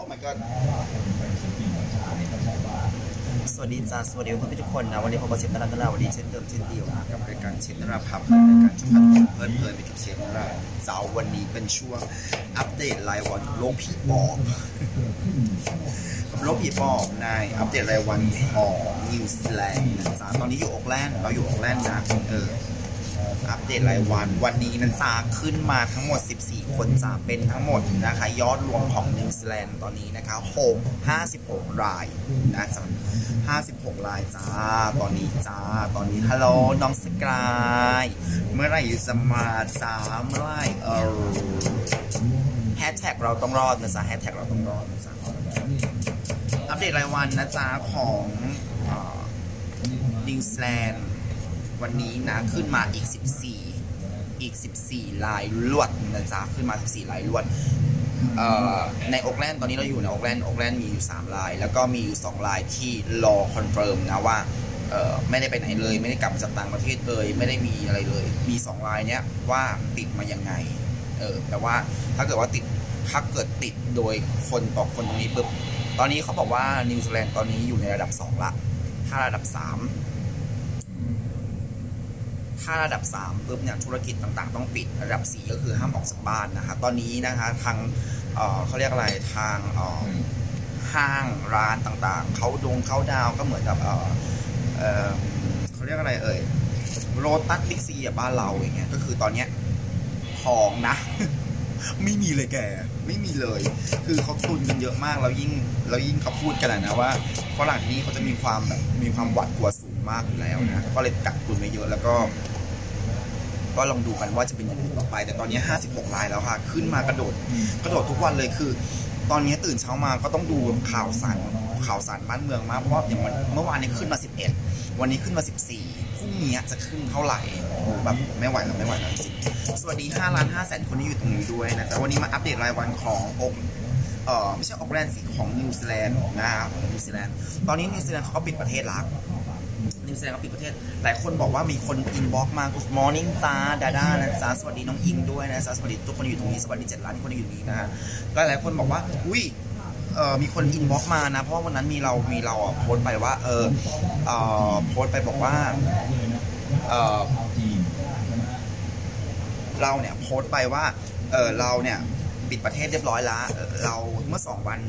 Oh my god สวัสดีจ้าสวัสดีเพื่อนๆทุกคนนะ วันนี้ผมก็เชฟนาราตลาวันนี้เช่นเดิมเช่นเดียวนะกับรายการเชฟนราพับรายการชุดพันเพลินเพลินไปกับเชฟนราเสาวันนี้เป็นช่วงอัปเดตรายวันโลกผีปอบโลกผีปอบในอัปเดตรายวันของนิวซีแลนด์นะจ๊ะตอนนี้อยู่โอกแลนด์เราอยู่โอกแลนด์นะเออ อัปเดตรายวัน วันนี้นั้นซาขึ้นมาทั้งหมด 14 คนจะเป็นทั้งหมดนะคะ ยอดรวมของนิวซีแลนด์ตอนนี้นะคะ6 56 รายนะจ๊ะ56 รายจ้า ตอนนี้จ้า ตอนนี้ฮัลโหลน้องสกาย เมื่อไหร่จะมาจ้าเมื่อไหร่เออแฮชแท็กเราต้องรอดนะจ๊ะแฮชแท็กเราต้องรอดนะจ๊ะอัปเดตรายวันนะจ๊ะของนิวซีแลนด์วันนี้นะ ขึ้นมาอีก 14 อีก 14 ลายลวดนะจ๊ะขึ้นมา 14 ลายลวดในโอกแลนตอนนี้เราอยู่ในโอกแลนโอกแลนมีอยู่ 3 ลาย แล้วก็มีอยู่ 2 ลายที่รอคอนเฟิร์มนะว่าไม่ได้ไปไหนเลย ไม่ได้กลับมาจากต่างประเทศเลยไม่ได้มีอะไรเลย มี 2 ลายเนี้ยว่าติดมายังไงเออแต่ว่าถ้าเกิดว่าติดถ้าเกิดติดโดยคนต่อคนตรงนี้ปุ๊บตอนนี้เขาบอกว่านิวซีแลนด์ตอนนี้อยู่ในระดับ 2 ละ ถ้าระดับ 3 ถ้าระดับ3ปุ๊บเนี่ยธุรกิจต่างๆ ต้องปิด ระดับ 4 ก็คือห้ามออกจากบ้านนะคะ ตอนนี้นะคะทางเเขาเรียกอะไรทางห้างร้านต่างๆ เขาดงเขาดาวก็เหมือนกับเเเขาเรียกอะไรเอ่ยโรตัสบิ๊กซีบ้านเราอย่างเงี้ยก็คือตอนเนี้ยของนะ ไม่มีเลยแก ไม่มีเลย คือเขาตุนกันเยอะมากแล้วยิ่งแล้วยิ่งเขาพูดกันนะว่าฝรั่งที่นี่เขาจะมีความแบบมีความหวาดกลัวสูง มากอยู่แล้วนะก็เลยกักตุนไว้เยอะแล้วก็ ก็ลองดูกันว่าจะเป็นยังไงต่อไป แต่ตอนนี้ 56รายแล้วค่ะ ขึ้นมากระโดด กระโดดทุกวันเลยคือ ตอนนี้ตื่นเช้ามาก็ต้องดูข่าวสารข่าวสารบ้านเมืองมากเพราะว่าอย่างเมื่อวานนี้ขึ้นมา 11 วันนี้ขึ้นมา 14พรุ่งนี้จะขึ้นเท่าไหร่แบบไม่ไหวแล้วไม่ไหวแล้วจริงสวัสดี5ล้าน5แสนคนที่อยู่ตรงนี้ด้วยนะจ๊ะวันนี้มาอัปเดตรายวันของอกเออไม่ใช่ออกแลนด์สิของนิวซีแลนด์นะครับของนิวซีแลนด์ตอนนี้นิวซีแลนด์เขาก็ปิดประเทศแล้ว นิวซีแลนด์ก็ปิดประเทศ หลายคนบอกว่ามีคนอินบ็อกมา Good morning จ้าดาด้านะจ๊ะสวัสดีน้องอิงด้วยนะจ๊ะสวัสดีทุกคนอยู่ตรงนี้ สวัสดีเจ็ดล้านคนอยู่ตรงนี้นะฮะก็หลายคนบอกว่า อุ้ยเออมีคนอินบ็อกมานะ เพราะวันนั้นมีเรา มีเราอะโพสต์ไปว่า เออเอ่อโพสต์ไปบอกว่า เออเราเนี่ยโพสต์ไปว่า เออเราเนี่ยปิดประเทศเรียบร้อยแล้ว เราเมื่อสองวัน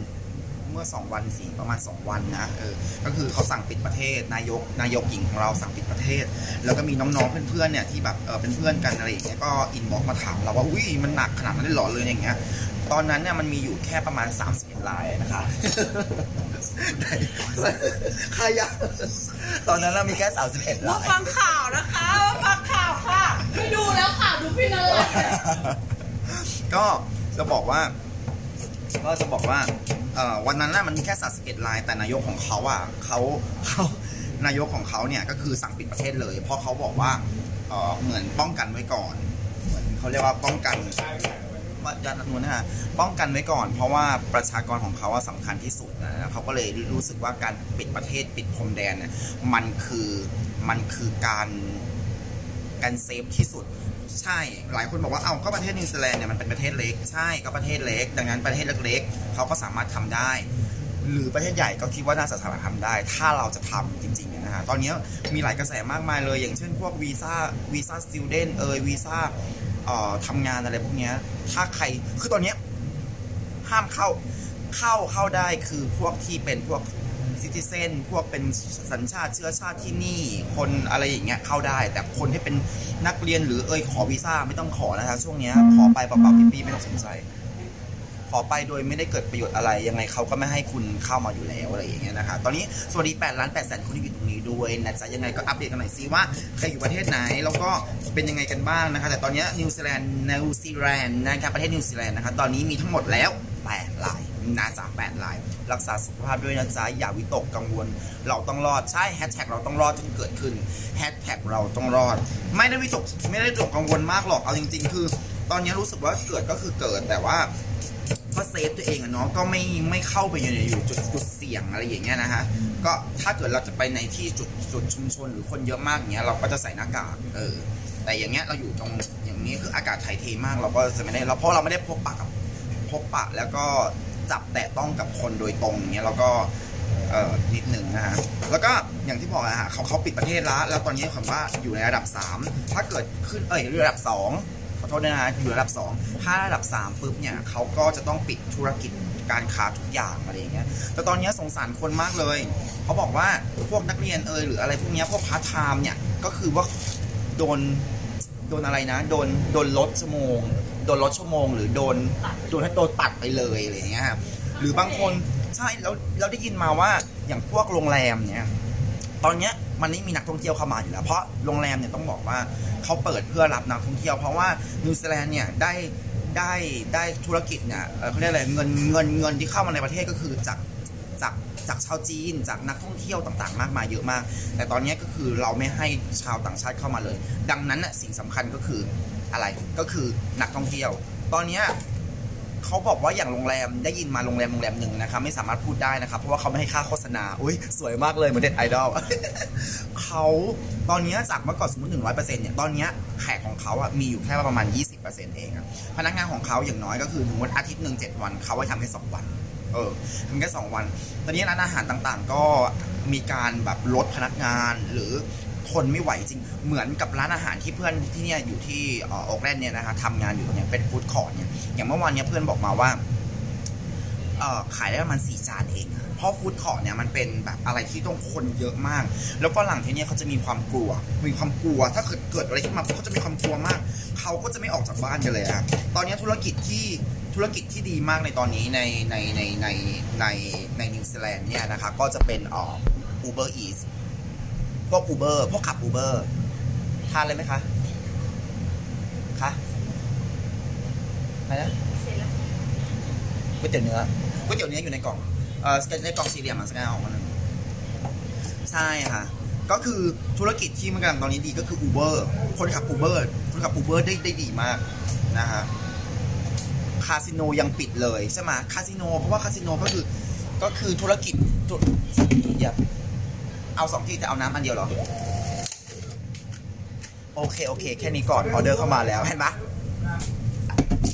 เมื่อ 2 วันสิประมาณ 2 วันนะเออก็คือเขาสั่งปิดประเทศนายกนายกหญิงของเราสั่งปิดประเทศ แล้วก็มีน้องๆเพื่อนๆเนี่ยที่แบบเออเป็นเพื่อนกันอะไรอย่างเงี้ยก็อินบ็อกมาถามเราว่าอุ้ยมันหนักขนาดนั้นเลยเหรอเลยอย่างเงี้ยตอนนั้นเนี่ยมันมีอยู่แค่ประมาณ31ลายนะคะใครอะตอนนั้นเรามีแค่31มาลายฟังข่าวนะคะมาฟังข่าวค่ะไม่ดูแล้วข่าวดูพี่นันเลยก็จะบอกว่าก็จะบอกว่าเอ่อ วันนั้นน่ะมันมีแค่31ลาย แต่นายกของเขาอะเขาเขานายกของเขาเนี่ยก็คือสั่งปิดประเทศเลย เพราะเขาบอกว่าเหมือนป้องกันไว้ก่อน เหมือนเขาเรียกว่าป้องกันว่ายันนูนนะฮะป้องกันไว้ก่อน เพราะว่าประชากรของเขาอะสำคัญที่สุดนะเขาก็เลยรู้สึกว่าการปิดประเทศปิดพรมแดนเนี่ยมันคือมันคือการ กันเซฟที่สุด ใช่หลายคนบอกว่าเอ้าก็ประเทศนิวซีแลนด์เนี่ยมันเป็นประเทศเล็กใช่ก็ประเทศเล็ก ดังนั้นประเทศเล็กๆเขาก็สามารถทำได้ หรือประเทศใหญ่ก็คิดว่าน่าจะสามารถทำได้ ถ้าเราจะทำจริงๆนะฮะตอนนี้มีหลายกระแสมากมายเลย อย่างเช่นพวกวีซ่าวีซ่าสติ d เดนเอยวีซ่าเอ่อทำงานอะไรพวกนี้ถ้าใครคือตอนนี้ห้ามเข้าเข้าเข้าได้คือพวกที่เป็นพวก ซิติเซนพวกเป็นสัญชาติเชื้อชาติที่นี่คนอะไรอย่างเงี้ยเข้าได้ แต่คนที่เป็นนักเรียนหรือเอยขอวีซ่าไม่ต้องขอนะคะช่วงเนี้ยขอไปเปล่าๆปีๆไม่ต้องสนใจขอไปโดยไม่ได้เกิดประโยชน์อะไรยังไงเขาก็ไม่ให้คุณเข้ามาอยู่แล้วอะไรอย่างเงี้ยนะคะตอนนี้สวัสดี8ล้าน8แสนคนที่อยู่ตรงนี้ด้วยนะจ๊ะยังไงก็อัปเดตกันหน่อยซิว่าใครอยู่ประเทศไหนแล้วก็เป็นยังไงกันบ้างนะคะ แต่ตอนนี้นิวซีแลนด์นิวซีแลนด์นะครับประเทศนิวซีแลนด์นะคะตอนนี้มีทั้งหมดแล้ว8ลายนะจ๊ะ8ลาย รักษาสุขภาพด้วยนะจ๊ะอย่าวิตกกังวล เราต้องรอดใช่แฮชแท็กเราต้องรอดจนเกิดขึ้นแฮชแท็กเราต้องรอด ไม่ได้วิตกไม่ได้วิตกกังวลมากหรอกเอาจริง ๆ คือ ตอนนี้รู้สึกว่าเกิดก็คือเกิดแต่ว่าก็เซฟตัวเองอะเนาะก็ไม่ไม่เข้าไปอยู่ในอยู่จุดจุดเสี่ยงอะไรอย่างเงี้ยนะฮะก็ถ้าเกิดเราจะไปในที่จุดจุดชุมชนหรือคนเยอะมากอย่างเงี้ยเราก็จะใส่หน้ากากเออแต่อย่างเงี้ยเราอยู่ตรงอย่างนี้คืออากาศถ่ายเทมากเราก็จะไม่ได้เราเพราะเราไม่ได้พบปะกับพบปะแล้วก็ จับแตะต้องกับคนโดยตรงอย่างเงี้ยแล้วก็เอ่อนิดหนึ่งนะฮะแล้วก็อย่างที่บอกอะฮะเขาเขาปิดประเทศล้วแล้วตอนนี้คำว่าอยู่ในระดับ 3 ถ้าเกิดขึ้นเอ้ยระดับ 2 ขอโทษนะฮะอยู่ระดับ 2 ถ้าระดับ 3ปุ๊บเนี่ยเขาก็จะต้องปิดธุรกิจการค้าทุกอย่างอะไรอย่างเงี้ย แต่ตอนนี้สงสารคนมากเลย เขาบอกว่าพวกนักเรียนเอยหรืออะไรพวกเนี้ยพวกพาร์ทไทม์เนี่ยก็คือว่าโดนโดนอะไรนะ โดนโดนลดชั่วโมง โดนลดชั่วโมง หรือโดนโดนให้โดนตัดไปเลยอะไรอย่างเงี้ยครับหรือบางคนใช่แล้วเราได้ยินมาว่าอย่างพวกโรงแรมเนี่ยตอนเนี้ยมันไม่มีนักท่องเที่ยวเข้ามาอยู่แล้ว เพราะโรงแรมเนี่ยต้องบอกว่าเขาเปิดเพื่อรับนักท่องเที่ยว เพราะว่านิวซีแลนด์เนี่ยได้ได้ได้ธุรกิจเนี่ยเขาเรียกอะไรเงินเงินเงินที่เข้ามาในประเทศก็คือจากจากจากชาวจีน จากนักท่องเที่ยวต่างๆ มากมายเยอะมาก แต่ตอนเนี้ยก็คือเราไม่ให้ชาวต่างชาติเข้ามาเลย ดังนั้นน่ะสิ่งสำคัญก็คือ อะไรก็คือนักท่องเที่ยว ตอนเนี้ยเขาบอกว่าอย่างโรงแรมได้ยินมาโรงแรมโรงแรมหนึ่งนะครับไม่สามารถพูดได้นะครับเพราะว่าเขาไม่ให้ค่าโฆษณาอุ้ยสวยมากเลยเหมือนเด็ดไอดอลเขาตอนเนี้ยจากเมื่อก่อนสมมติหนึ่งร้อยเปอร์เซ็นต์เนี่ยตอนเนี้ยแขกของเขาอะมีอยู่แค่ประมาณยี่สิบเปอร์เซ็นต์เองพนักงานของเขาอย่างน้อยก็คือสมมติอาทิตย์หนึ่งเจ็ดวันเขาไว้ทำแค่สองวันเออทำแค่สองวัน ตอนนี้ร้านอาหารต่างๆ ก็มีการแบบลดพนักงานหรือ ทนไม่ไหวจริง เหมือนกับร้านอาหารที่เพื่อนที่เนี่ยอยู่ที่อออกแลนด์เนี่ยนะคะทำงานอยู่ตรงนี้เป็นฟู้ดคอร์ทเนี่ยอย่างเมื่อวานเนี้ยเพื่อนบอกมาว่าขายได้ประมาณสี่จานเอง เพราะฟู้ดคอร์ทเนี่ยมันเป็นแบบอะไรที่ต้องคนเยอะมาก แล้วก็หลังที่นี่เขาจะมีความกลัว มีความกลัว ถ้าเกิดเกิดอะไรขึ้นมาเขาจะมีความกลัวมาก เขาก็จะไม่ออกจากบ้านกันเลยอะตอนนี้ธุรกิจที่ธุรกิจที่ดีมากในตอนนี้ในในในในในในนิวซีแลนด์เนี่ยนะคะ ก็จะเป็นอ่อ Uber Eats พวก Uber พวกขับ Uber ทานเลยไหมคะคะอะไรนะก๋วยเตี๋ยวเนื้อก๋วยเตี๋ยวเนื้ออยู่ในกล่องเอ่อในกล่องสี่เหลี่ยมอะสแกายเออกมาหนึ่งใช่ค่ะก็คือธุรกิจที่มันกำลังตอนนี้ดีก็คือ Uber คนขับ Uber คนขับ Uber ได้ได้ดีมากนะฮะคาสิโนยังปิดเลยใช่ไหมคาสิโนเพราะว่าคาสิโนก็คือก็คือธุรกิจธุอย่า เอาสองที่แต่เอาน้ำอันเดียวเหรอ โอเค โอเค แค่นี้ก่อนออเดอร์เข้ามาแล้วเห็นไหม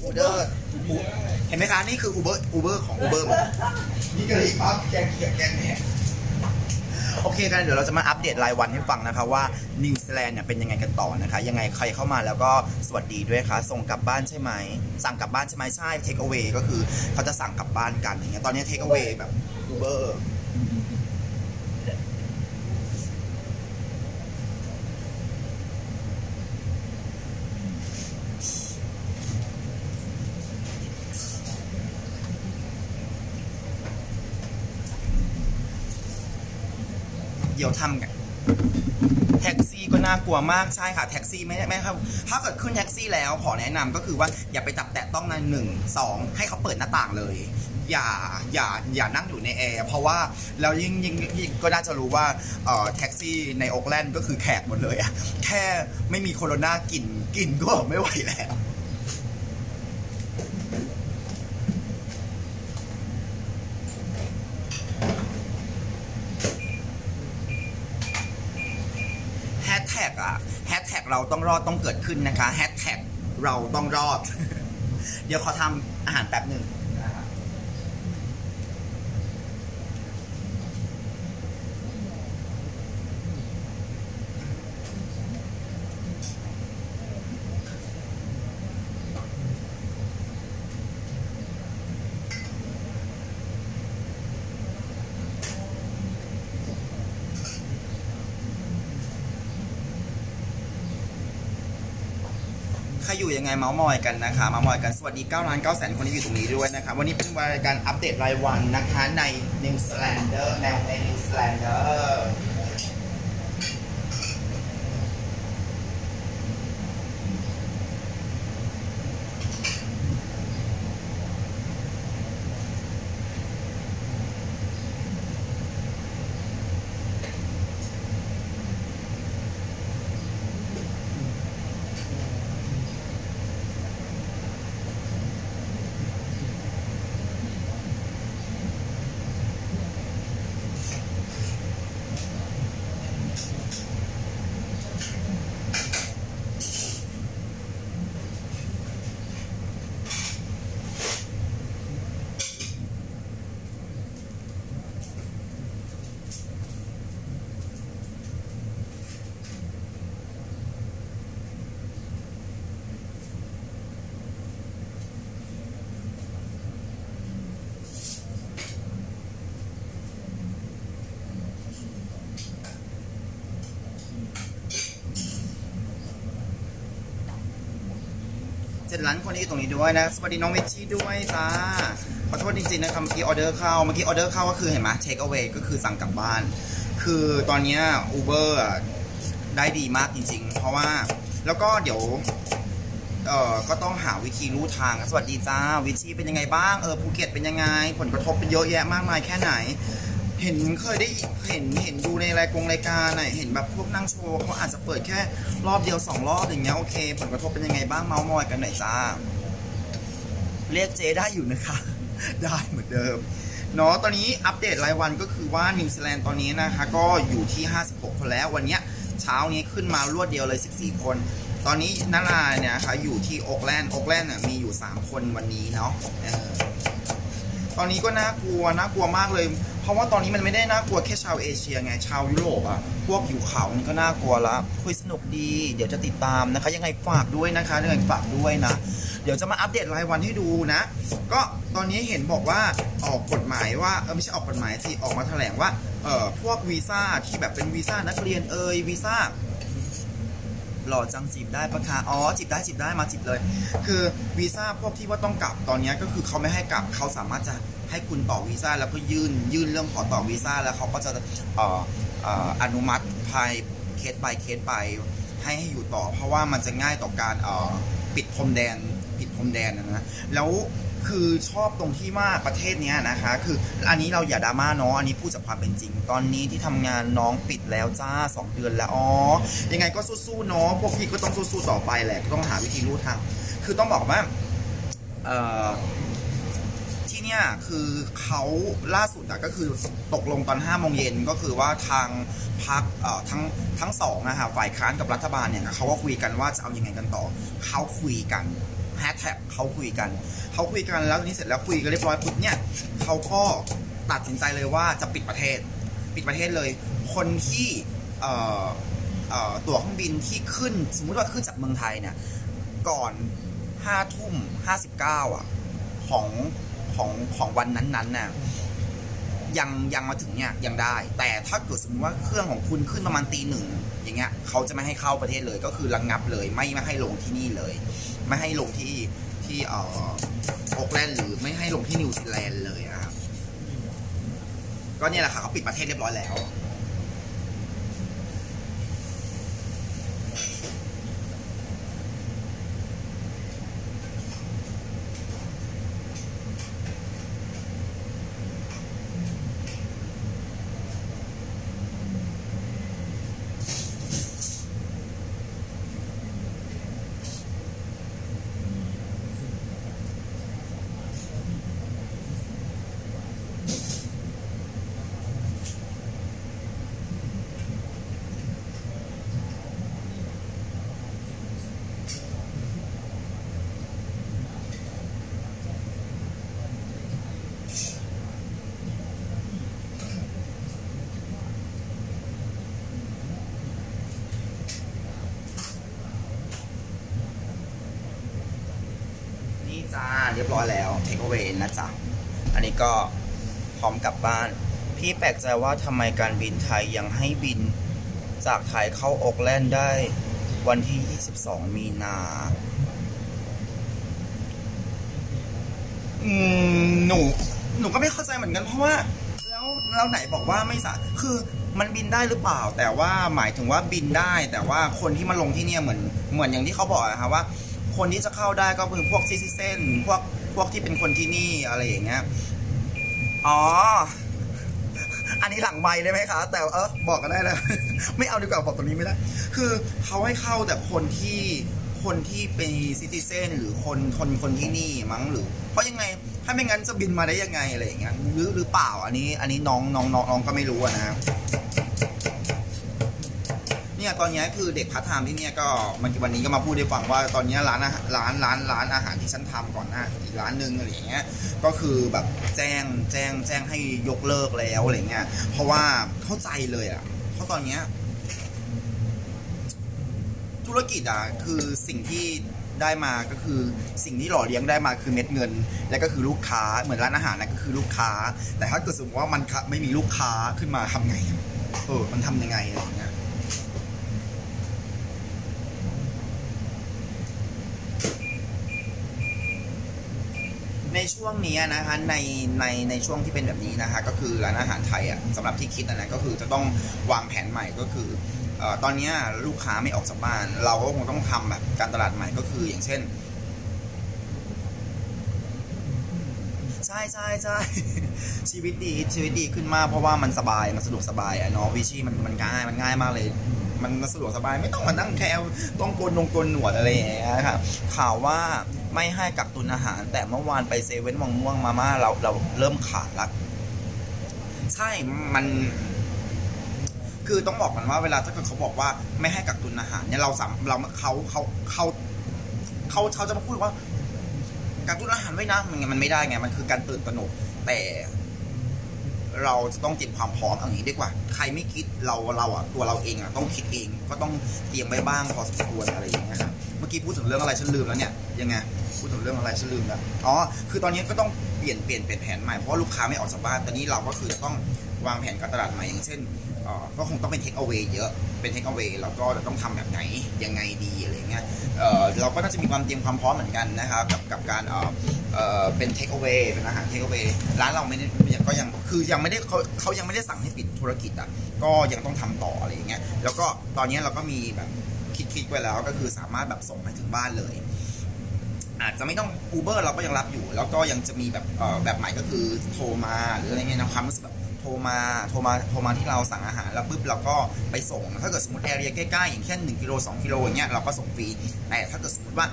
ออเดอร์เห็นไหมคะนี่คือ Uber Uber ของ Uber หมดนี่ก็เลยปั๊บแกงเขียดแกงแหนโอเคกันเดี๋ยวเราจะมาอัปเดตรายวันให้ฟังนะคะว่านิวซีแลนด์เนี่ยเป็นยังไงกันต่อนะคะ ยังไงใครเข้ามาแล้วก็สวัสดีด้วยค่ะ ส่งกลับบ้านใช่ไหม สั่งกลับบ้านใช่ไหมใช่ take away ก็คือเขาจะสั่งกลับบ้านกันอย่างเงี้ยตอนนี้ take away แบบ Uber เเดียวทำกันแท็กซี่ก็น่ากลัวมากใช่ค่ะแท็กซี่ไม่ไม่ครับถ้าเกิดขึ้นแท็กซี่แล้วขอแนะนำก็คือว่าอย่าไปจับแตะต้องในหนึ่งสองให้เขาเปิดหน้าต่างเลย อย่าอย่าอย่านั่งอยู่ในแอร์เพราะว่าแล้วยิ่งยิ่งยิ่งก็น่าจะรู้ว่าเอ่อแท็กซี่ในโอ๊กแลนด์ก็คือแขกหมดเลยอะแค่ไม่มีโคโรนากลิ่นกลิ่นก็ไม่ไหวแล้ว แฮชแท็กอะแฮชแท็กเรา ต้องรอดต้องเกิดขึ้นนะคะแฮชแท็กเราต้องรอด เดี๋ยวขอทำอาหารแป๊บหนึ่ง ครอยู่ยังไงเมาส์มอยกันนะคะเมาส์มอยกันสวัสดี9ล้าน9แสนคนที่อยู่ตรงนี้ด้วยนะคะวันนี้เป็นวันการอัปเดตรายวันนะคะในนิวซีแลนเดอร์ในใน ดอร์เจ็ดล้านคนที่อยู่ตรงนี้ด้วยนะ สวัสดีน้องเวชชี่ด้วยจ้า ขอโทษจริงๆนะครับเมื่อกี้ออเดอร์เข้า เมื่อกี้ออเดอร์เข้าก็คือเห็นไหมเทคเอา a y ก็คือสั่งกลับบ้าน คือตอนเนี้อูเบอร์ได้ดีมากจริง ๆ เพราะว่าแล้วก็เดี๋ยวเอ่อก็ต้องหาวิธีรู้ทาง สวัสดีจ้า วิชีเป็นยังไงบ้าง เออภูเก็ตเป็นยังไง ผลกระทบเป็นเยอะแยะมากมายแค่ไหน เห็นเคยได้เห็นเห็นดูในรายกงรายการน่ะเห็นแบบพวกนั่งโชว์เขาอาจจะเปิดแค่รอบเดียวสองรอบอย่างเงี้ยโอเคผลกระทบเป็นยังไงบ้างเมาส์มอยกันหน่อยจ้า เรียกเจได้อยู่นะคะ ได้เหมือนเดิมเนาะตอนนี้อัปเดตรายวันก็คือว่านิวซีแลนด์ตอนนี้นะคะ ก็อยู่ที่ 56 คนแล้ววันเนี้ยเช้านี้ขึ้นมารวดเดียวเลย 14 คน ตอนนี้นาราเนี่ยนะคะอยู่ที่โอ๊กแลนด์โอ๊กแลนด์น่ะมีอยู่ 3 คนวันนี้เนาะ ตอนนี้ก็น่ากลัวน่ากลัวมากเลย เพราะว่าตอนนี้มันไม่ได้น่ากลัวแค่ชาวเอเชียไงชาวยุโรปอะพวกอยู่เขามันก็น่ากลัวละคุยสนุกดี เดี๋ยวจะติดตามนะคะ ยังไงฝากด้วยนะคะยังไงฝากด้วยนะ เดี๋ยวจะมาอัปเดตรายวันให้ดูนะ ก็ตอนนี้เห็นบอกว่าออกกฎหมายว่าเออไม่ใช่ออกกฎหมายสิออกมาแถลงว่าเออพวกวีซ่าที่แบบเป็นวีซ่านักเรียนเอยวีซ่า หล่อจังจีบได้ปะคะอ๋อจีบได้จีบได้มาจีบเลย คือวีซ่าพวกที่ว่าต้องกลับตอนนี้ก็คือเขาไม่ให้กลับเขาสามารถจะให้คุณต่อวีซ่าแล้วก็ยื่นยื่นเรื่องขอต่อวีซ่าแล้วเขาก็จะอออนุมัติภายเคส by เคสไปให้ให้อยู่ต่อ เพราะว่ามันจะง่ายต่อการปิดพรมแดนปิดพรมแดนนะแล้ว คือชอบตรงที่ว่าประเทศเนี้ยนะคะ คืออันนี้เราอย่าดราม่าเนาะอันนี้พูดจากความเป็นจริง ตอนนี้ที่ทำงานน้องปิดแล้วจ้า 2 เดือนแล้วอ๋อยังไงก็สู้ๆเนาะพวกพี่ก็ต้องสู้ๆต่อไปแหละก็ต้องหาวิธีรู้ทาง คือต้องบอกว่าเอ่อ ที่เนี่ยคือเขาล่าสุดอะก็คือตกลงตอน5โมงเย็นก็คือว่าทางพักเอ่อทั้งทั้งสองอะค่ะฝ่ายค้านกับรัฐบาลเนี่ยเขาก็คุยกันว่าจะเอาอยังไงกันต่อเขาคุยกันแฮชแท็กเขาคุยกัน เขาคุยกันแล้วทีนี้เสร็จแล้วคุยกันเรียบร้อยปุ๊บเนี่ยเขาก็ตัดสินใจเลยว่าจะปิดประเทศ ปิดประเทศเลย คนที่ตั๋วเครื่องบินที่ขึ้น สมมุติว่าขึ้นจากเมืองไทยเนี่ยก่อนห้าทุ่มห้าสิบเก้าอะของของของวันนั้นๆน่ะยังยังมาถึงเนี่ยยังได้ แต่ถ้าเกิดสมมติว่าเครื่องของคุณขึ้นประมาณตีหนึ่งอย่างเงี้ยเขาจะไม่ให้เข้าประเทศเลยก็คือระงงับเลย ไม่ไม่ให้ลงที่นี่เลย ไม่ให้ลงที่ ที่เอ่อโอกแลนด์หรือไม่ให้ลงที่นิวซีแลนด์เลยนะครับ ก็เนี่ยแหละค่ะเขาปิดประเทศเรียบร้อยแล้ว นี่จ้า เรียบร้อยแล้วเทค e อ w a y นะจ๊ะ อันนี้ก็พร้อมกลับบ้าน พี่แปลกใจว่าทำไมการบินไทยยังให้บินจากไทยเข้าโอกแลนด์ได้วันที่ 22 มีนา อืม หนู หนูก็ไม่เข้าใจเหมือนกันเพราะว่า แล้วแล้วไหนบอกว่าไม่สาคือมันบินได้หรือเปล่า แต่ว่าหมายถึงว่าบินได้ แต่ว่าคนที่มาลงที่เนี่ยเหมือนเหมือนอย่างที่เขาบอกอะครับว่า คนที่จะเข้าได้ก็คือพวกซิซิเซนพวกพวกที่เป็นคนที่นี่อะไรอย่างเงี้ย อ๋อ อันนี้หลังไม้เลยไหมคะ แต่เออบอกกันได้แล้ว ไม่เอาดีกว่าบอกตรงนี้ไม่ได้ คือเขาให้เข้าแต่คนที่คนที่เป็นซิติเซนหรือคนคนคนที่นี่มั้งหรือ เพราะยังไง ถ้าไม่งั้นจะบินมาได้ยังไงอะไรอย่างเงี้ยหรือหรือเปล่าอันนี้ อันนี้น้องน้องน้องน้องก็ไม่รู้อะนะ เนี่ยตอนนี้คือเด็กพัฒนามที่เนี่ยก็มันวันนี้ก็มาพูดให้ฟังว่าตอนนี้ร้านร้านร้านร้านอาหารที่ฉันทำก่อนหน้าอีกร้านหนึ่งอะไรเงี้ยก็คือแบบแจ้งแจ้งแจ้งให้ยกเลิกแล้วอะไรเงี้ยเพราะว่าเข้าใจเลยอะเพราะตอนเนี้ยธุรกิจอะคือสิ่งที่ได้มาก็คือสิ่งที่หล่อเลี้ยงได้มาคือเม็ดเงิน และก็คือลูกค้าเหมือนร้านอาหารนะก็คือลูกค้า แต่ถ้าเกิดสมมติว่ามันไม่มีลูกค้าขึ้นมาทำไงเออมันทำยังไงอะไรเงี้ย ในช่วงนี้นะคะในในในช่วงที่เป็นแบบนี้นะคะก็คือร้านอาหารไทยอะสำหรับที่คิดนะก็คือจะต้องวางแผนใหม่ก็คืออตอนนี้ลูกค้าไม่ออกจากบ้าน เราก็คงต้องทำแบบการตลาดใหม่ก็คืออย่างเช่นใช่ใช่ใช่ชีวิตดีชีวิตดีขึ้นมากเพราะว่ามันสบายมันสะดวกสบายอะเนาะวิชีมันมันง่ายมันง่ายมากเลย มันสะดวกสบายไม่ต้องมานั่งแคลต้องโกนนงโกนหนวดอะไรอย่างเงี้ยค่ะข่าวว่า ไม่ให้กักตุนอาหาร แต่เมื่อวานไปเซเว่นวังม่วงมาม่าเราเราเริ่มขาดละใช่มัน คือต้องบอกกันว่าเวลาถ้าเกิดเขาบอกว่าไม่ให้กักตุนอาหารเนี่ยเราสามเราเขาเขาเขาเขาเขาจะมาพูดว่ากักตุนอาหารไว้นะมันมันไม่ได้ไง มันคือการตื่นตระหนกแต่เราจะต้องเตรียมความพร้อมอาอย่างนี้ดีกว่า ใครไม่คิดเราเราอะตัวเราเองอะต้องคิดเอง ก็ต้องเตรียมไว้บ้างพอสมควรอะไรอย่างเงี้ยครับ เมื่อกี้พูดถึงเรื่องอะไรฉันลืมแล้วเนี่ยยังไง พูดถึงเรื่องอะไรฉันลืมแล้วอ๋อคือตอนนี้ก็ต้องเปลี่ยนเปลี่ยนเปลี่ยนแผนใหม่เพราะลูกค้าไม่ออกจากบ้านตอนนี้เราก็คือจะต้องวางแผนการตลาดใหม่อย่างเช่นก็คงต้องเป็นเทคเอา a y เยอะเป็นเทคเอา a y แล้วก็จะต้องทำแบบไหนยังไงดีอะไรเงี้ยเเราก็น่าจะมีความเตรียมความพร้อมเหมือนกันนะครับกับกับการเเเป็นเทคเอา a y เป็นอาหารเทคเอา a y ร้านเราไม่ได้ก็ยังคือยังไม่ได้เขาเขายังไม่ได้สั่งให้ปิดธุรกิจอะก็ยังต้องทำต่ออะไรเงี้ยแล้วก็ตอนนี้เราก็มีแบบคิดคิดไว้แล้วก็คือสามารถแบบส่งไปถึงบ้านเลย อาจจะไม่ต้อง Uber เราก็ยังรับอยู่ แล้วก็ยังจะมีแบบเอ่อแบบใหม่ก็คือโทรมาหรืออะไรเงี้ยนะความรู้สึกแบบโทรมาโทรมาโทรมาที่เราสั่งอาหารแล้วปุ๊บเราก็ไปส่ง ถ้าเกิดสมมติแอเรียใกล้ๆอย่างเช่น1กิโล2กิโลอย่างเงี้ยเราก็ส่งฟรีแต่ถ้าเกิดสมมติว่า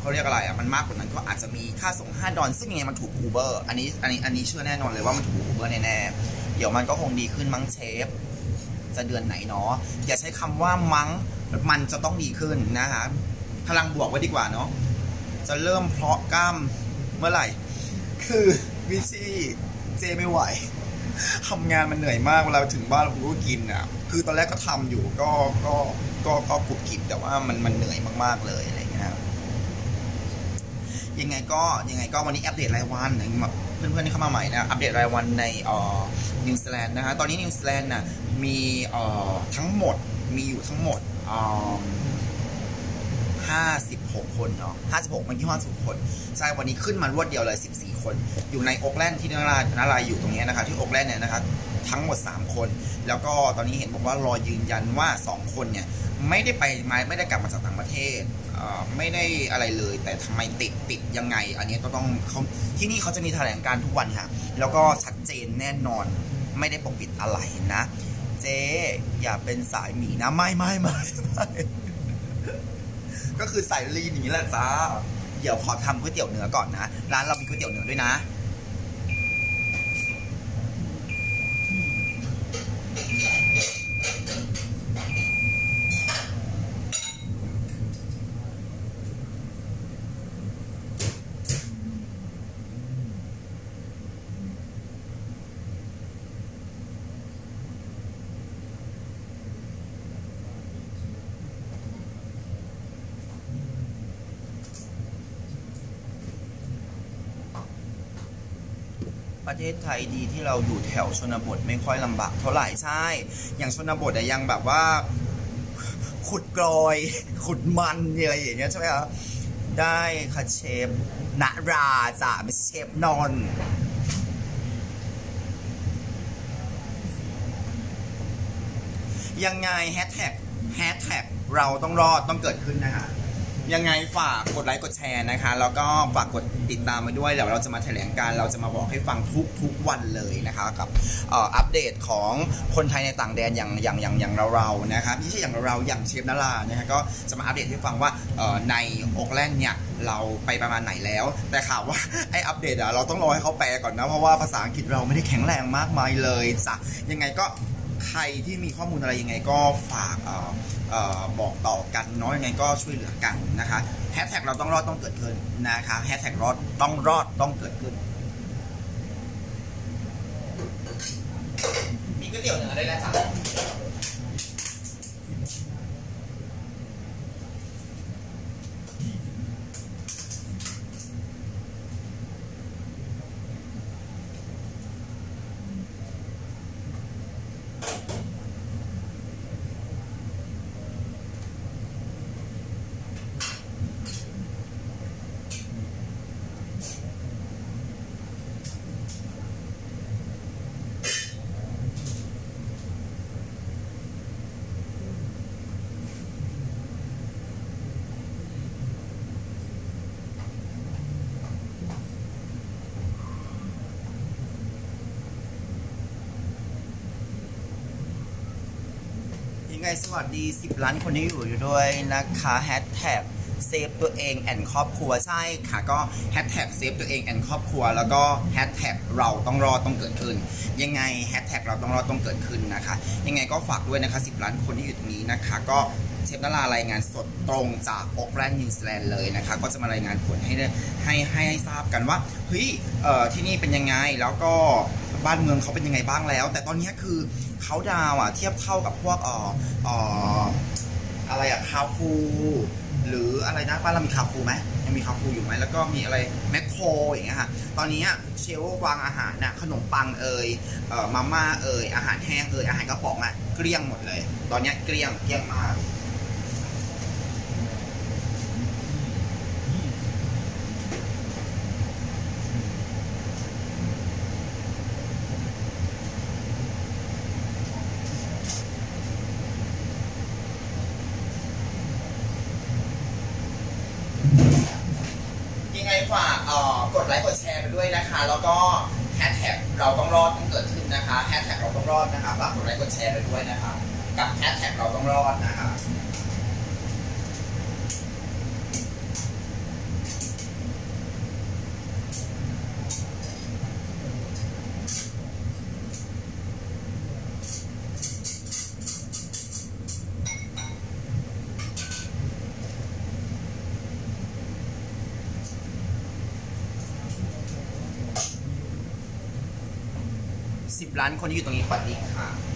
เขาเรียกอะไรอะมันมากกว่านั้นก็อาจจะมีค่าส่ง 5 ดอลซึ่งยังไงมันถูก Uber อันนี้อันนี้อันนี้เชื่อแน่นอนเลยว่ามันถูก Uber แน่ๆเดี๋ยวมันก็คงดีขึ้นมั้งเชฟจะเดือนไหนเนาะอย่าใช้คำว่ามั้งมันจะต้องดีขึ้นนะคะพลังบวกไว้ดีกว่าเนาะ จะเริ่มเพาะกล้ามเมื่อไหร่ คือวิชี่เจไม่ไหวทำงานมันเหนื่อยมากเวลาถึงบ้านเราก็กินอะ คือตอนแรกก็ทำอยู่ก็ก็ก็ก็กุบกิบแต่ว่ามันมันเหนื่อยมากๆเลยอะไรเงี้ยครับยังไงก็ยังไงก็วันนี้อัปเดตรายวันแบบเพื่อนๆที่เข้ามาใหม่นะอัปเดตรายวันในเอ่อนิวซีแลนด์นะฮะตอนนี้นิวซีแลนด์น่ะมีเอ่อทั้งหมดมีอยู่ทั้งหมดเอ่อ 56 คนเนาะ56มันที่56คนใช่วันนี้ขึ้นมารวดเดียวเลย 14 คน อยู่ในโอกแลนด์ที่นารานาราอยู่ตรงนี้นะครับที่โอกแลนด์เนี่ยนะครับทั้งหมด 3 คน แล้วก็ตอนนี้เห็นบอกว่ารอยืนยันว่า 2 คนเนี่ยไม่ได้ไปมาไม่ได้กลับมาจากต่างประเทศเไม่ได้อะไรเลย แต่ทำไมติดติดยังไง อันนี้ก็ต้องเขาที่นี่เขาจะมีแถลงการณ์ทุกวันค่ะ แล้วก็ชัดเจนแน่นอนไม่ได้ปกปิดอะไรนะ เจ๊อย่าเป็นสายหมีนะ ไม่ไม่ไม่ไม่ ก็คือใส่ลีนอย่างนี้แหละจ้าเดี๋ยวขอทำก๋วยเตี๋ยวเนื้อก่อนนะ ร้านเรามีก๋วยเตี๋ยวเนื้อด้วยนะ ศไทยดีที่เราอยู่แถวชนบทไม่ค่อยลำบากเท่าไหร่ใช่ อย่างชนบทอะยังแบบว่า ขุดกรอย ขุดมันอะไรอย่างเงี้ยใช่ไหมครับได้ค่ะเชฟนาราจ้ะไม่ใช่เชฟนอนยังไงแฮชแท็กแฮชแท็กเราต้องรอดต้องเกิดขึ้นนะคะ ยังไงฝากกดไลค์กดแชร์นะคะ แล้วก็ฝากกดติดตามมาด้วยเดี๋ยวเราจะมาแถลงการเราจะมาบอกให้ฟังทุกทุกวันเลยนะคะกับอัปเดตของคนไทยในต่างแดนอย่างอย่างอย่างอย่างเราเราๆนะครับไม่ใช่อย่างเราๆอย่างเชฟนารานะฮะก็จะมาอัปเดตให้ฟังว่าในโอกแลนด์เนี่ยเราไปประมาณไหนแล้ว แต่ข่าวว่าไออัปเดตอะเราต้องรอให้เขาแปลก่อนนะเพราะว่าภาษาอังกฤษเราไม่ได้แข็งแรงมากมายเลยจ้ะยังไงก็ ใครที่มีข้อมูลอะไรยังไงก็ฝากออบอกต่อกันน้อยังไงก็ช่วยเหลือกันนะคะแฮชแท็กเราต้องรอดต้องเกิดขึ้นนะคะแฮชแท็กรอดต้องรอดต้องเกิดขึ้น มีก๋วยเตี๋ยวเนื้อได้แล้วจ้ะ ยังไงสวัสดี 10 ล้านคนที่อยู่อยู่ด้วยนะคะแฮชแท็กเซฟตัวเองแอนครอบครัวใช่ค่ะก็แฮชแท็กเซฟตัวเองแอนครอบครัว แล้วก็แฮชแท็กเราต้องรอต้องเกิดขึ้น ยังไงแฮชแท็กเราต้องรอต้องเกิดขึ้นนะคะ ยังไงก็ฝากด้วยนะคะ 10 ล้านคนที่อยู่ตรงนี้นะคะ ก็เชฟนารารายงานสดตรงจากโอกแลนด์นิวซีแลนด์เลยนะคะ ก็จะมารายงานผลให้ได้ให้ให้ให้ทราบกันว่าเฮ้ยเอ่อที่นี่เป็นยังไงแล้วก็ บ้านเมืองเขาเป็นยังไงบ้างแล้ว แต่ตอนนี้คือเขาดาวอะเทียบเท่ากับพวกเอ่อเอ่ออะไรอะคาฟู หรืออะไรนะบ้านเรามีคาฟูไหมยังมีคาฟูอยู่ไหมแล้วก็มีอะไรแมคโครอย่างเงี้ยค่ะตอนนี้เชลฟ์วางอาหารน่ะขนมปังเอ่ยเอ่อมาม่าเอ่ยอาหารแห้งเอ่ยอาหารกระป๋องอะเกลี้ยงหมดเลย ตอนนี้เกลี้ยงเกลี้ยงมาก ยังไงฝากเอ่อกดไลค์กดแชร์ไปด้วยนะคะ แล้วก็แฮชแท็กเราต้ องรอดต้องเกิดขึ้นนะคะแฮชแท็กเราต้องรอดนะคะฝากกดไลค์กดแชร์ไปด้วยนะคะ กับแฮชแท็กเราต้องรอดนะคะ คนที่อยู่ตรงนี้สวัสดีค่ะค่ะ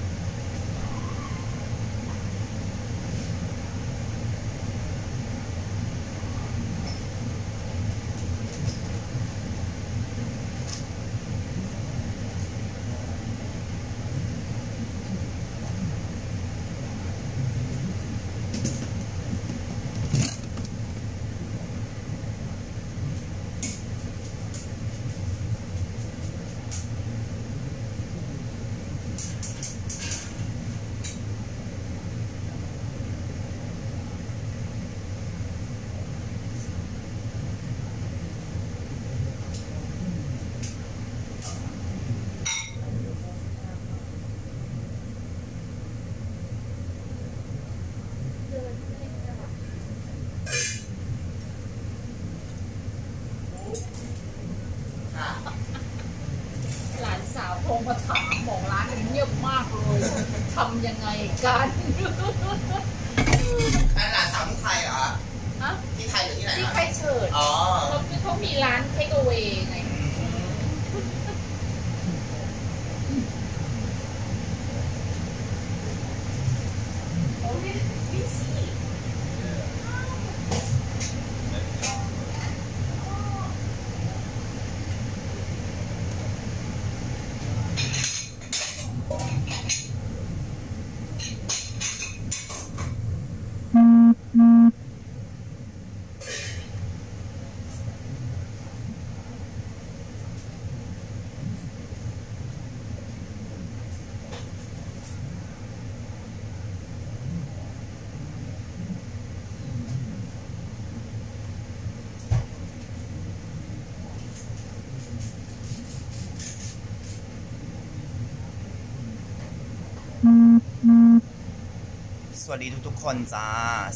สวัสดีทุกๆคนจ้า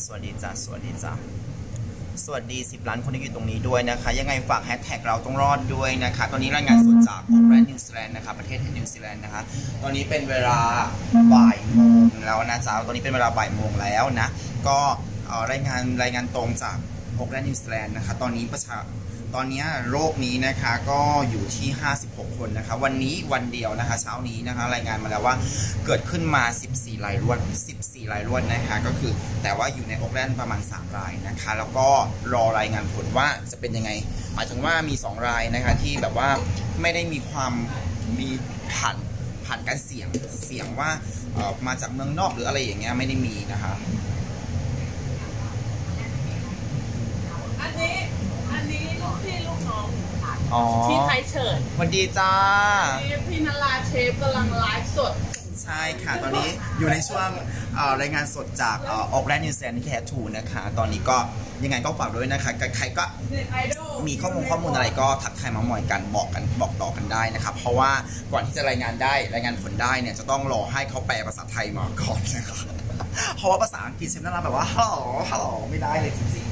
สวัสดีจ้า สวัสดีจ้า สวัสดี 10 ล้านคนที่อยู่ตรงนี้ด้วยนะคะ ยังไงฝากแฮชแท็กเราต้องรอดด้วยนะคะ ตอนนี้รายงานสดจากโอแลนด์นิวซีแลนด์นะคะ ประเทศนิวซีแลนด์นะคะ ตอนนี้เป็นเวลาบ่ายโมงแล้วนะจ๊ะตอนนี้เป็นเวลาบ่ายโมงแล้วนะ ก็รายงานรายงานตรงจากโอแลนด์นิวซีแลนด์นะคะ ตอนนี้ประชา ตอนนี้โรคนี้นะคะก็อยู่ที่ 56 คนนะคะ วันนี้วันเดียวนะคะ เช้านี้นะคะ รายงานมาแล้วว่าเกิดขึ้นมา 14 รายรวด 14 รายรวดนะคะ ก็คือแต่ว่าอยู่ในโอกแลนด์ประมาณ 3 รายนะคะ แล้วก็รอรายงานผลว่าจะเป็นยังไง หมายถึงว่ามี 2 รายนะคะที่แบบว่าไม่ได้มีความมีผ่านผ่านการเสี่ยงเสี่ยงว่ามาจากเมืองนอกหรืออะไรอย่างเงี้ยไม่ได้มีนะคะ อันนี้ อันนี้ลูกพี่ลูกน้องค่ะ อ๋อที่ไทยเฉิดสวัสดีจ้า นี่พี่นราเชฟกำลังไลฟ์สด ใช่ค่ะ ตอนนี้อยู่ในช่วงเอ่อรายงานสดจากออกแลนด์นิวซีแลนด์ที่แททูนะคะ ตอนนี้ก็ยังไงก็ฝากด้วยนะคะใครก็ เน็ตไอดอลมีข้อมูลข้อมูลอะไรก็ทักทายมาหมอยกันบอกกันบอกต่อกันได้นะครับ เพราะว่าก่อนที่จะรายงานได้รายงานผลได้เนี่ยจะต้องรอให้เขาแปลภาษาไทยมาก่อนนะครับเพราะว่าภาษาอังกฤษเชฟนาราแบบว่าฮัลโหลฮัลโหลไม่ได้เลยจริง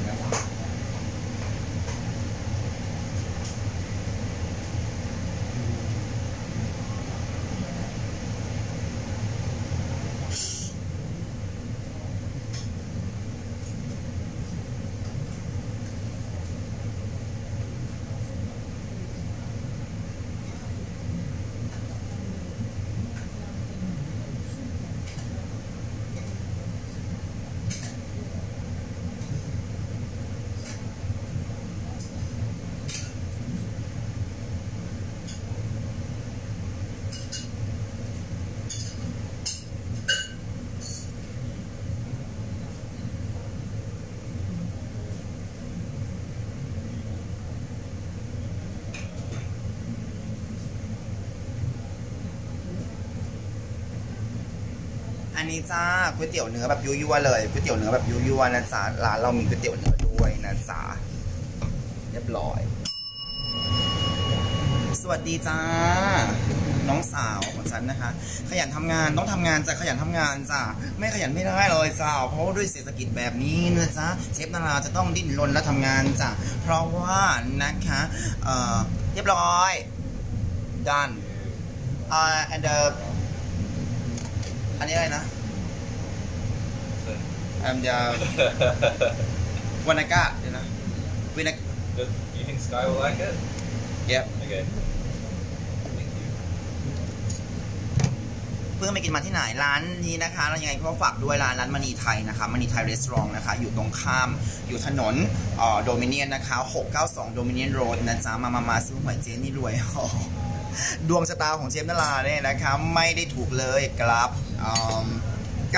อันนี้จ้าก๋วยเตี๋ยวเนื้อแบบยั่วๆเลยก๋วยเตี๋ยวเนื้อแบบยั่วๆนะจ๊ะร้านเรามีก๋วยเตี๋ยวเนื้อด้วยนะจ๊ะเรียบร้อย สวัสดีจ้า น้องสาวของฉันนะคะ ขยันทำงานต้องทำงานจ้ะขยันทำงานจ้ะไม่ขยันไม่ได้เลยจ้าเพราะด้วยเศรษฐกิจแบบนี้นะจ๊ะเชฟนาราจะต้องดิ้นรนและทำงานจ้ะเพราะว่านะคะเอ่อเรียบร้อย done uh, and the อันนี้อะไรนะ I'm the วานาก้าเดี๋ยวนะวินา Does, you think Sky will like it? เย็บ Okay. Thank you. เพิ่งไปกินมาที่ไหนร้านนี้นะคะแล้วยังไงก็ฝากด้วยร้านร้านมณีไทยนะคะมณีไทยรีสอร์ทนะคะ อยู่ตรงข้ามอยู่ถนนโดมิเนียนนะคะ 692 โดมิเนียนโรดนะจ๊ะ มามามาซื้อหวยเจนี่รวย ดวงชะตาของเจมส์นาราเนี่ยนะคะ ไม่ได้ถูกเลยครับอืม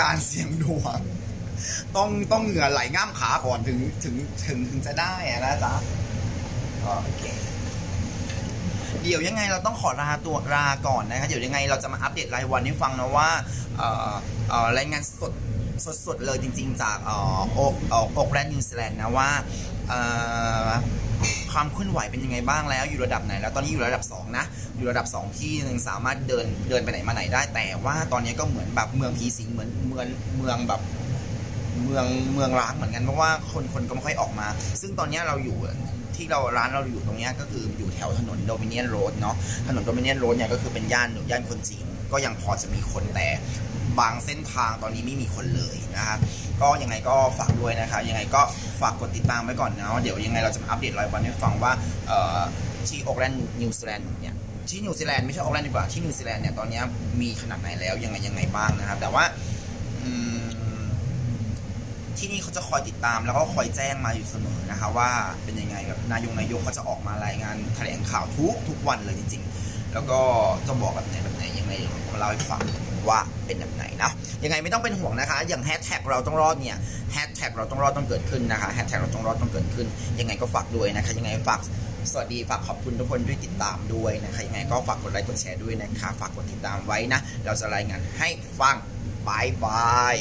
การเสี่ยงดวงต้องต้องเหงื่อไหลง่ามขาก่อนถึงถึงถึงถึงจะได้นะจ๊ะโอเคเดี๋ยวยังไงเราต้องขอลาตัวลาก่อนนะคะเดี๋ยวยังไงเราจะมาอัปเดตรายวันให้ฟังนะว่าอ่อเอ่อรายงานสดสดๆเลยจริง ๆ จากออกออกแลนด์นิวซีแลนด์นะว่า ความเคลื่อนไหวเป็นยังไงบ้างแล้ว อยู่ระดับไหนแล้วตอนนี้อยู่ระดับ 2 นะ อยู่ระดับ 2 ที่ยังสามารถเดินเดินไปไหนมาไหนได้ แต่ว่าตอนนี้ก็เหมือนแบบเมืองผีสิงเหมือนเมืองเมืองแบบเมืองเมืองร้างเหมือนกันเพราะว่าคนคนก็ไม่ค่อยออกมา ซึ่งตอนนี้เราอยู่ที่เราร้านเราอยู่ตรงนี้ก็คืออยู่แถวถนนโดมิเนียนโรดเนาะถนนโดมิเนียนโรดเนี่ยก็คือเป็นย่านย่านคนจีนก็ยังพอจะมีคนแต่ บางเส้นทางตอนนี้ไม่มีคนเลยนะครับก็ยังไงก็ฝากด้วยนะคะยังไงก็ฝากกดติดตามไว้ก่อนเนาะเดี๋ยวยังไงเราจะมาอัปเดตรายวันให้ฟังว่าที่โอ k แลนด์นิวซีแลนด์เนี่ยที่นิวซีแลนด์ไม่ใช่โอ k แลนด์ดีกว่าที่นิวซีแลนด์เนี่ยตอนนี้มีขนาดไหนแล้วยังไงยังไงบ้างนะครับแต่ว่าที่นี่เขาจะคอยติดตามแล้วก็คอยแจ้งมาอยู่เสมอนะคะว่าเป็นยังไงแบบนายกนายกเขาจะออกมารายงานแถลงข่าวทุกทุกวันเลยจริง ๆ แล้วก็จะบอกแบบไหนแบบไหนยังไงมาเล่าให้ฟัง ว่าเป็นแบบไหนนะยังไงไม่ต้องเป็นห่วงนะคะ อย่างแฮชแท็กเราต้องรอดเนี่ยแฮชแท็กเราต้องรอดต้องเกิดขึ้นนะคะแฮชแท็กเราต้องรอดต้องเกิดขึ้น ยังไงก็ฝากด้วยนะคะ ยังไงฝากสวัสดีฝากขอบคุณทุกคนด้วยติดตามด้วยนะคะยังไงก็ฝากกดไลค์กดแชร์ด้วยนะคะ ฝากกดติดตามไว้นะ เราจะรายงานให้ฟังบายบาย